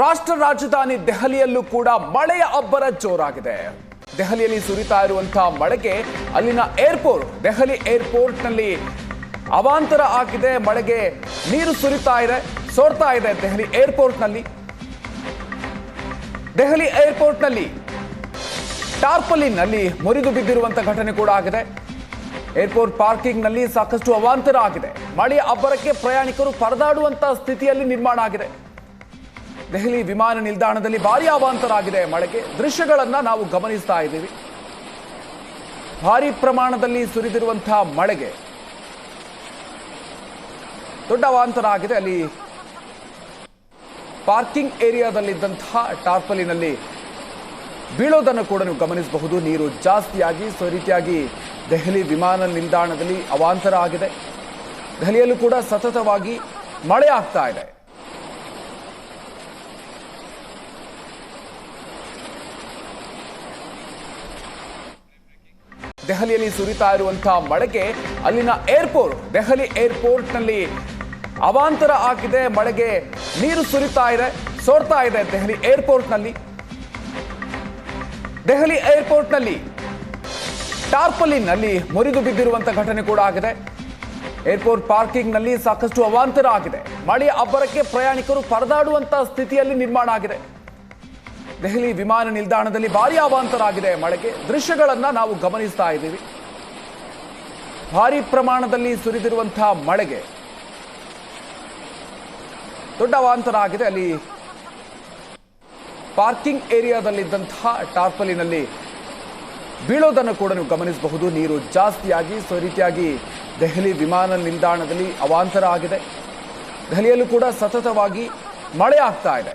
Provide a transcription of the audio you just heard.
ರಾಷ್ಟ್ರ ರಾಜಧಾನಿ ದೆಹಲಿಯಲ್ಲೂ ಕೂಡ ಮಳೆಯ ಅಬ್ಬರ ಜೋರಾಗಿದೆ. ದೆಹಲಿಯಲ್ಲಿ ಸುರಿತಾ ಇರುವಂತಹ ಮಳೆಗೆ ಅಲ್ಲಿನ ಏರ್ಪೋರ್ಟ್, ದೆಹಲಿ ಏರ್ಪೋರ್ಟ್ನಲ್ಲಿ ಅವಾಂತರ ಆಗಿದೆ, ಮಳೆಗೆ ನೀರು ಸುರಿತಾ ಇದೆ, ಸೋರ್ತಾ ಇದೆ ದೆಹಲಿ ಏರ್ಪೋರ್ಟ್ನಲ್ಲಿ. ದೆಹಲಿ ಏರ್ಪೋರ್ಟ್ನಲ್ಲಿ ಟಾರ್ಪಲಿನ್ನಲ್ಲಿ ಮುರಿದು ಬಿದ್ದಿರುವಂತಹ ಘಟನೆ ಕೂಡ ಆಗಿದೆ. ಏರ್ಪೋರ್ಟ್ ಪಾರ್ಕಿಂಗ್ನಲ್ಲಿ ಸಾಕಷ್ಟು ಅವಾಂತರ ಆಗಿದೆ. ಮಳೆಯ ಅಬ್ಬರಕ್ಕೆ ಪ್ರಯಾಣಿಕರು ಪರದಾಡುವಂತಹ ಸ್ಥಿತಿಯಲ್ಲಿ ನಿರ್ಮಾಣ ಆಗಿದೆ. ದೆಹಲಿ ವಿಮಾನ ನಿಲ್ದಾಣದಲ್ಲಿ ಭಾರಿ ಅವಾಂತರಾಗಿದೆ. ಮಳೆಗೆ ದೃಶ್ಯಗಳನ್ನು ನಾವು ಗಮನಿಸ್ತಾ ಇದ್ದೀವಿ. ಭಾರಿ ಪ್ರಮಾಣದಲ್ಲಿ ಸುರಿದಿರುವಂತಹ ಮಳೆಗೆ ದೊಡ್ಡ ಅವಾಂತರ ಆಗಿದೆ. ಅಲ್ಲಿ ಪಾರ್ಕಿಂಗ್ ಏರಿಯಾದಲ್ಲಿದ್ದಂತಹ ಟಾರ್ಪಲಿನಲ್ಲಿ ಬೀಳೋದನ್ನು ಕೂಡ ನೀವು ಗಮನಿಸಬಹುದು. ನೀರು ಜಾಸ್ತಿಯಾಗಿ, ಸೊ ರೀತಿಯಾಗಿ ದೆಹಲಿ ವಿಮಾನ ನಿಲ್ದಾಣದಲ್ಲಿ ಅವಾಂತರ ಆಗಿದೆ. ದೆಹಲಿಯಲ್ಲೂ ಕೂಡ ಸತತವಾಗಿ ಮಳೆ ಆಗ್ತಾ ಇದೆ. ದೆಹಲಿಯಲ್ಲಿ ಸುರಿತಾ ಇರುವಂತಹ ಮಳೆಗೆ ಅಲ್ಲಿನ ಏರ್ಪೋರ್ಟ್, ದೆಹಲಿ ಏರ್ಪೋರ್ಟ್ನಲ್ಲಿ ಅವಾಂತರ ಆಗಿದೆ, ಮಳೆಗೆ ನೀರು ಸುರಿತಾ ಇದೆ, ಸೋರ್ತಾ ಇದೆ ದೆಹಲಿ ಏರ್ಪೋರ್ಟ್ನಲ್ಲಿ. ದೆಹಲಿ ಏರ್ಪೋರ್ಟ್ನಲ್ಲಿ ಟಾರ್ಪಲಿನ್ನಲ್ಲಿ ಮುರಿದು ಬಿದ್ದಿರುವಂತಹ ಘಟನೆ ಕೂಡ ಆಗಿದೆ. ಏರ್ಪೋರ್ಟ್ ಪಾರ್ಕಿಂಗ್ನಲ್ಲಿ ಸಾಕಷ್ಟು ಅವಾಂತರ ಆಗಿದೆ. ಮಳೆಯ ಅಬ್ಬರಕ್ಕೆ ಪ್ರಯಾಣಿಕರು ಪರದಾಡುವಂತಹ ಸ್ಥಿತಿಯಲ್ಲಿ ನಿರ್ಮಾಣ ಆಗಿದೆ. ದೆಹಲಿ ವಿಮಾನ ನಿಲ್ದಾಣದಲ್ಲಿ ಭಾರಿ ಅವಾಂತರ ಆಗಿದೆ ಮಳೆಗೆ ದೃಶ್ಯಗಳನ್ನು ನಾವು ಗಮನಿಸ್ತಾ ಇದ್ದೀವಿ. ಭಾರಿ ಪ್ರಮಾಣದಲ್ಲಿ ಸುರಿದಿರುವಂತಹ ಮಳೆಗೆ ದೊಡ್ಡ ಅವಾಂತರ ಆಗಿದೆ. ಅಲ್ಲಿ ಪಾರ್ಕಿಂಗ್ ಏರಿಯಾದಲ್ಲಿದ್ದಂತಹ ಟಾರ್ಪಲಿನಲ್ಲಿ ಬೀಳೋದನ್ನು ಕೂಡ ನೀವು ಗಮನಿಸಬಹುದು. ನೀರು ಜಾಸ್ತಿಯಾಗಿ, ಸೊ ರೀತಿಯಾಗಿ ದೆಹಲಿ ವಿಮಾನ ನಿಲ್ದಾಣದಲ್ಲಿ ಅವಾಂತರ ಆಗಿದೆ. ದೆಹಲಿಯಲ್ಲೂ ಕೂಡ ಸತತವಾಗಿ ಮಳೆ ಆಗ್ತಾ ಇದೆ.